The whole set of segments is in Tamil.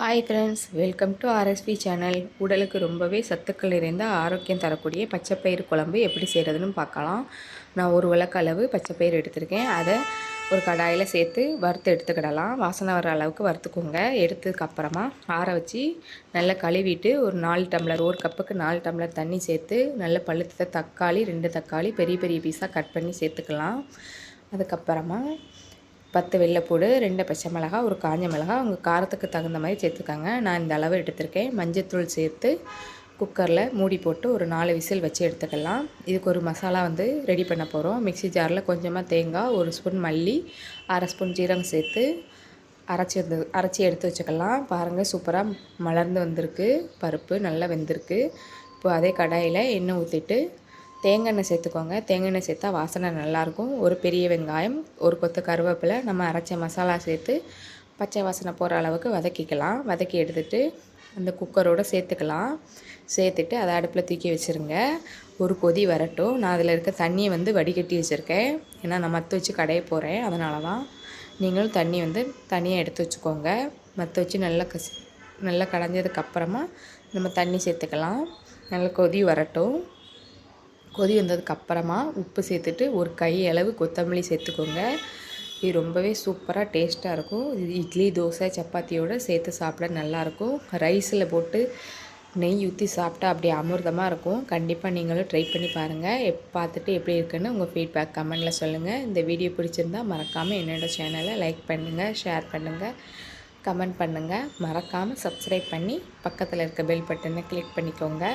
Hi friends welcome to RSP channel உடலுக்கு ரொம்பவே சத்துக்கள் நிறைந்த ஆரோக்கியம் தரக்கூடிய பச்சைப்பயிறு குழம்பு எப்படி செய்கிறதுன்னு பார்க்கலாம். நான் ஒரு விளக்கு அளவு பச்சைப்பயிறு எடுத்திருக்கேன். அதை ஒரு கடாயில் சேர்த்து வறுத்து எடுத்துக்கிடலாம். வாசனை வர அளவுக்கு வறுத்துக்கோங்க. எடுத்ததுக்கப்புறமா ஆற வச்சு நல்லா கழுவிட்டு ஒரு நாலு டம்ளர் ஒரு கப்புக்கு நாலு டம்ளர் தண்ணி சேர்த்து நல்ல பழுத்த தக்காளி ரெண்டு தக்காளி பெரிய பெரிய பீஸாக கட் பண்ணி சேர்த்துக்கலாம். அதுக்கப்புறமா பத்து வெள்ளைப்பூடு ரெண்டு பச்சை மிளகா ஒரு காஞ்ச மிளகா உங்கள் காரத்துக்கு தகுந்த மாதிரி சேர்த்துக்கோங்க. நான் இந்த அளவு எடுத்திருக்கேன். மஞ்சத்தூள் சேர்த்து குக்கரில் மூடி போட்டு ஒரு நாலு விசில் வச்சு எடுத்துக்கலாம். இதுக்கு ஒரு மசாலா வந்து ரெடி பண்ண போகிறோம் மிக்சி ஜாரில் கொஞ்சமாக தேங்காய் ஒரு ஸ்பூன் மல்லி அரை ஸ்பூன் ஜீரகம் சேர்த்து அரைச்சி வந்து அரைச்சி எடுத்து வச்சுக்கலாம். பாருங்கள் சூப்பராக மலர்ந்து வந்திருக்கு. பருப்பு நல்லா வெந்திருக்கு. இப்போ அதே கடாயில் எண்ணெய் ஊற்றிட்டு தேங்காய் எண்ணெய் சேர்த்துக்கோங்க. தேங்காய் எண்ணெய் சேர்த்தா வாசனை நல்லாயிருக்கும். ஒரு பெரிய வெங்காயம் ஒரு கொத்து கருவேப்பிலை நம்ம அரைச்ச மசாலா சேர்த்து பச்சை வாசனை போகிற அளவுக்கு வதக்கிக்கலாம். வதக்கி எடுத்துகிட்டு அந்த குக்கரோடு சேர்த்துக்கலாம். சேர்த்துட்டு அதை அடுப்பில் தூக்கி வச்சுருங்க. ஒரு கொதி வரட்டும். நான் அதில் இருக்க தண்ணியை வந்து வடிகட்டி வச்சுருக்கேன். ஏன்னா நான் மற்ற வச்சு கடைய போகிறேன் அதனால தான் நீங்களும் தண்ணி வந்து தனியாக எடுத்து வச்சுக்கோங்க. மற்ற வச்சு நல்லா கசி நல்லா கடைஞ்சதுக்கப்புறமா நம்ம தண்ணி சேர்த்துக்கலாம். நல்லா கொதி வரட்டும். கொதி வந்ததுக்கப்புறமா உப்பு சேர்த்துட்டு ஒரு கை அளவு கொத்தமல்லி சேர்த்துக்கோங்க. இது ரொம்பவே சூப்பராக டேஸ்ட்டாக இருக்கும். இது இட்லி தோசை சப்பாத்தியோடு சேர்த்து சாப்பிட நல்லாயிருக்கும். ரைஸில் போட்டு நெய் ஊற்றி சாப்பிட்டா அப்படியே அமிர்தமாக இருக்கும். கண்டிப்பாக நீங்களும் ட்ரை பண்ணி பாருங்கள் எப் பார்த்துட்டு எப்படி இருக்குன்னு உங்கள் ஃபீட்பேக் கமெண்டில் சொல்லுங்கள் இந்த வீடியோ பிடிச்சிருந்தால் மறக்காமல் என்னோடய சேனலை லைக் பண்ணுங்கள் ஷேர் பண்ணுங்கள் கமெண்ட் பண்ணுங்கள் மறக்காமல் சப்ஸ்கிரைப் பண்ணி பக்கத்தில் இருக்க பெல் பட்டனை கிளிக் பண்ணிக்கோங்க.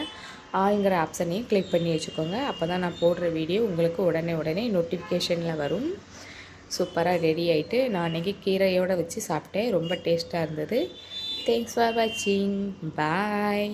ஆங்கிற ஆப்ஷனையும் கிளிக் பண்ணி வச்சுக்கோங்க. அப்போ தான் நான் போடுற வீடியோ உங்களுக்கு உடனே உடனே நோட்டிஃபிகேஷனில் வரும். சூப்பராக ரெடி ஆகிட்டு நான் அன்றைக்கி கீரையோடு வச்சு சாப்பிட்டேன். ரொம்ப டேஸ்ட்டாக இருந்தது. தேங்க்ஸ் ஃபார் வாட்சிங் பாய்